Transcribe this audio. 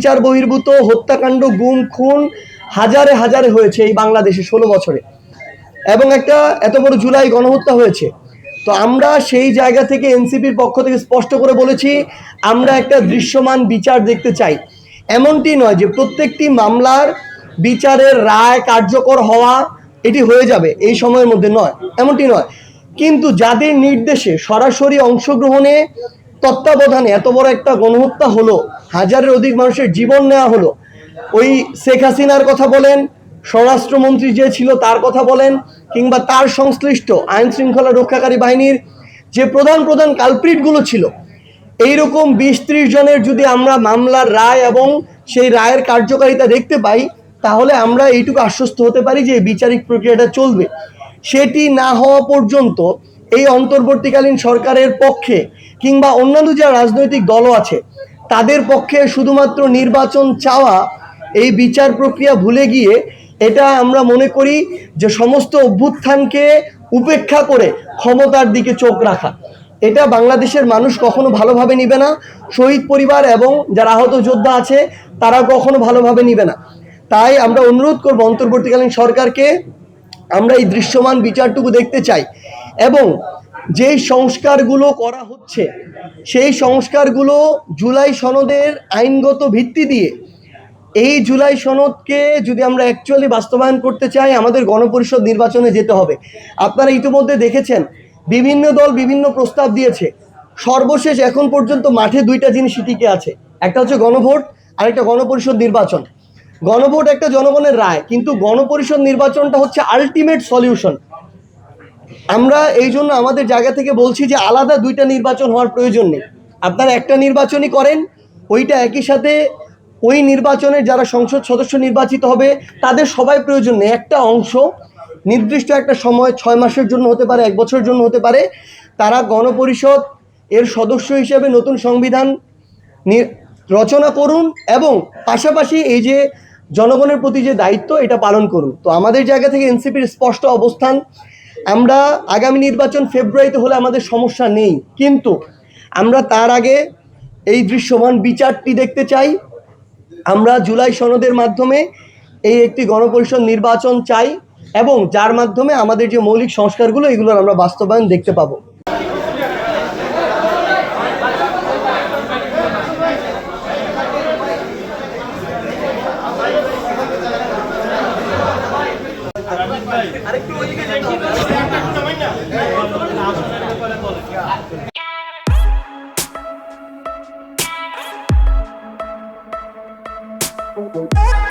বিচার বহির্ভূত হত্যাকাণ্ড, গুম, খুন হাজারে হাজারে হয়েছে এই বাংলাদেশে ষোলো বছরে। এবং একটা এত বড় জুলাই গণহত্যা হয়েছে। তো আমরা সেই জায়গা থেকে এনসিপির পক্ষ থেকে স্পষ্ট করে বলেছি, আমরা একটা দৃশ্যমান বিচার দেখতে চাই। এমনটি নয় যে প্রত্যেকটি মামলার বিচারের রায় কার্যকর হওয়া এটি হয়ে যাবে এই সময়ের মধ্যে নয়, এমনটি নয়। কিন্তু যাদের নির্দেশে সরাসরি অংশগ্রহণে তত্ত্বাবধানে এত বড় একটা গণহত্যা হলো, হাজারের অধিক মানুষের জীবন নেওয়া হলো। ওই শেখ হাসিনার কথা বলেন, স্বরাষ্ট্রমন্ত্রী যে ছিল তার কথা বলেন, কিংবা তার সংশ্লিষ্ট আইন শৃঙ্খলা রক্ষাকারী বাহিনীর যে প্রধান প্রধান কালপ্রিটগুলো ছিল, এইরকম বিশ ত্রিশ জনের যদি আমরা মামলার রায় এবং সেই রায়ের কার্যকারিতা দেখতে পাই, তাহলে আমরা এইটুকু আশ্বস্ত হতে পারি যে বিচারিক প্রক্রিয়াটা চলবে। সেটি না হওয়া পর্যন্ত এই অন্তর্বর্তীকালীন সরকারের পক্ষে কিংবা অন্যান্য যে রাজনৈতিক দলও আছে, তাদের পক্ষে শুধুমাত্র নির্বাচন চাওয়া এই বিচার প্রক্রিয়া ভুলে গিয়ে এটা আমরা মনে করি যে সমস্ত অভ্যুত্থানকে উপেক্ষা করে ক্ষমতার দিকে চোখ রাখা। এটা বাংলাদেশের মানুষ কখনো ভালোভাবে নিবে না। শহীদ পরিবার এবং যারা আহত যোদ্ধা আছে, তারা কখনো ভালোভাবে নিবে না। তাই আমরা অনুরোধ করব অন্তর্বর্তীকালীন সরকারকে আমরা এই দৃশ্যমান বিচারটুকু দেখতে চাই। এবং যেই সংস্কারগুলো করা হচ্ছে, সেই সংস্কারগুলো জুলাই সনদের আইনগত ভিত্তি দিয়ে, এই জুলাই সনদকে যদি আমরা অ্যাকচুয়ালি বাস্তবায়ন করতে চাই, আমাদের গণপরিষদ নির্বাচনে যেতে হবে। আপনারা ইতিমধ্যে দেখেছেন, বিভিন্ন দল বিভিন্ন প্রস্তাব দিয়েছে। সর্বশেষ এখন পর্যন্ত মাঠে দুইটা জিনিস টিকে আছে। একটা হচ্ছে গণভোট, আর একটা গণপরিষদ নির্বাচন। গণভোট একটা জনগণের রায়, কিন্তু গণপরিষদ নির্বাচনটা হচ্ছে আলটিমেট সলিউশন আমরা এই জন্য আমাদের জায়গা থেকে বলছি যে আলাদা দুইটা নির্বাচন হওয়ার প্রয়োজন নেই। আপনারা একটা নির্বাচনই করেন, ওইটা একই সাথে ওই নির্বাচনের যারা সংসদ সদস্য নির্বাচিত হবে, তাদের সবাই প্রয়োজন নেই। একটা অংশ নির্দিষ্ট একটা সময়, ছয় মাসের জন্য হতে পারে, এক বছরের জন্য হতে পারে, তারা গণপরিষদ এর সদস্য হিসেবে নতুন সংবিধান রচনা করুন এবং পাশাপাশি এই যে জনগণের প্রতি যে দায়িত্ব, এটা পালন করুন। তো আমাদের জায়গা থেকে এনসিপির স্পষ্ট অবস্থান আমরা আগামী নির্বাচন ফেব্রুয়ারিতে হলে আমাদের সমস্যা নেই। কিন্তু আমরা তার আগে এই দৃশ্যমান বিচারটি দেখতে চাই। আমরা জুলাই সনদের মাধ্যমে এই একটি গণপরিষদ নির্বাচন চাই এবং যার মাধ্যমে আমাদের যে মৌলিক সংস্কারগুলো, এগুলোর আমরা বাস্তবায়ন দেখতে পাবো। Música